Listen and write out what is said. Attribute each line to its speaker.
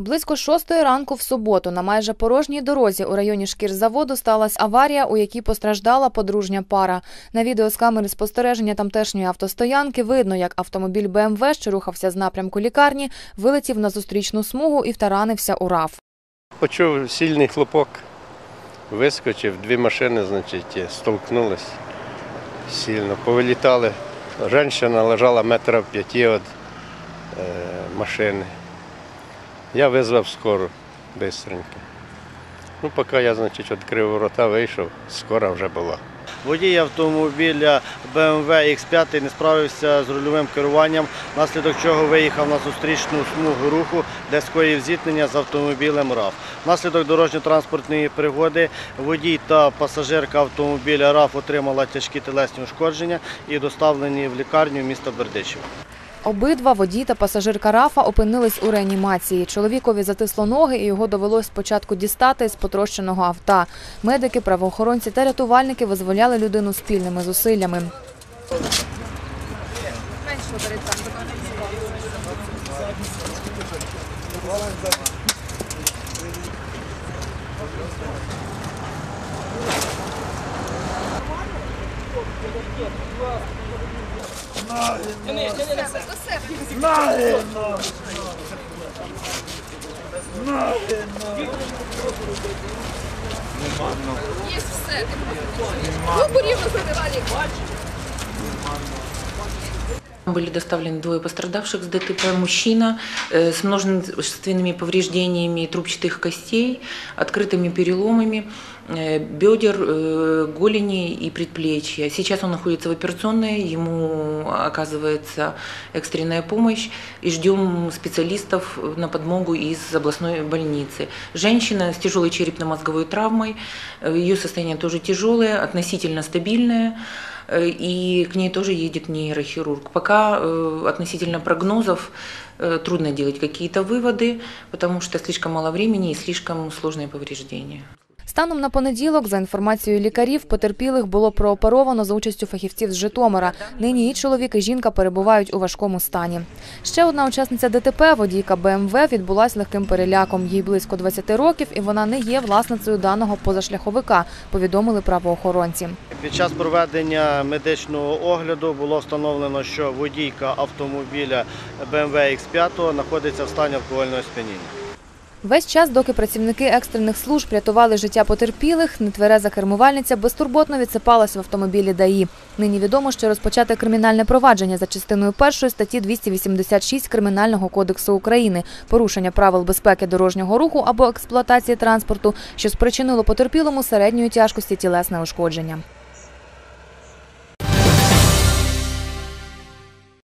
Speaker 1: Близько шостої ранку в суботу на майже порожній дорозі у районі шкірзаводу сталася аварія, у якій постраждала подружня пара. На відео з камери спостереження тамтешньої автостоянки видно, як автомобіль БМВ, що рухався з напрямку лікарні, вилетів на зустрічну смугу і втаранився у РАФ.
Speaker 2: Почув сильний хлопок, вискочив, дві машини, значить, столкнулись сильно. Повилітали. Женщина лежала метра в п'яті від е, машини. Я визвав скору швидко. Ну, поки я, значить, відкрив ворота, вийшов, скора вже була.
Speaker 3: Водій автомобіля BMW X5 не справився з рульовим керуванням, внаслідок чого виїхав на зустрічну смугу руху, де скоїв зіткнення з автомобілем РАФ. Внаслідок дорожньо-транспортної пригоди водій та пасажирка автомобіля РАФ отримала тяжкі телесні ушкодження і доставлені в лікарню міста Бердичів.
Speaker 1: Обидва водій та пасажирка Рафа опинились у реанімації. Чоловікові затисло ноги, і його довелось спочатку дістати з потрощеного авто. Медики, правоохоронці та рятувальники визволяли людину спільними зусиллями. Ноги, ноги, ноги, ноги. Є все. Виборів на задивалі. Бачиш?
Speaker 4: Были доставлены двое пострадавших с ДТП. Мужчина э, с множественными повреждениями трубчатых костей, открытыми переломами э, бедер, э, голени и предплечья. Сейчас он находится в операционной, ему оказывается экстренная помощь и ждем специалистов на подмогу из областной больницы. Женщина с тяжелой черепно-мозговой травмой, ее состояние тоже тяжелое, относительно стабильное и к ней тоже едет нейрохирург. Пока э, относительно прогнозов э, трудно делать какие-то выводы, потому что слишком мало времени и слишком сложные повреждения.
Speaker 1: Станом на понеділок, за інформацією лікарів, потерпілих було прооперовано за участю фахівців з Житомира. Нині і чоловік, і жінка перебувають у важкому стані. Ще одна учасниця ДТП, водійка БМВ, відбулась легким переляком. Їй близько 20 років, і вона не є власницею даного позашляховика, повідомили правоохоронці.
Speaker 3: Під час проведення медичного огляду було встановлено, що водійка автомобіля BMW X5 знаходиться в стані алкогольного сп'яніння.
Speaker 1: Весь час, доки працівники екстрених служб рятували життя потерпілих, нетвереза кермувальниця безтурботно відсипалась в автомобілі ДАІ. Нині відомо, що розпочати кримінальне провадження за частиною першої статті 286 Кримінального кодексу України порушення правил безпеки дорожнього руху або експлуатації транспорту, що спричинило потерпілому середньої тяжкості тілесне ушкодження.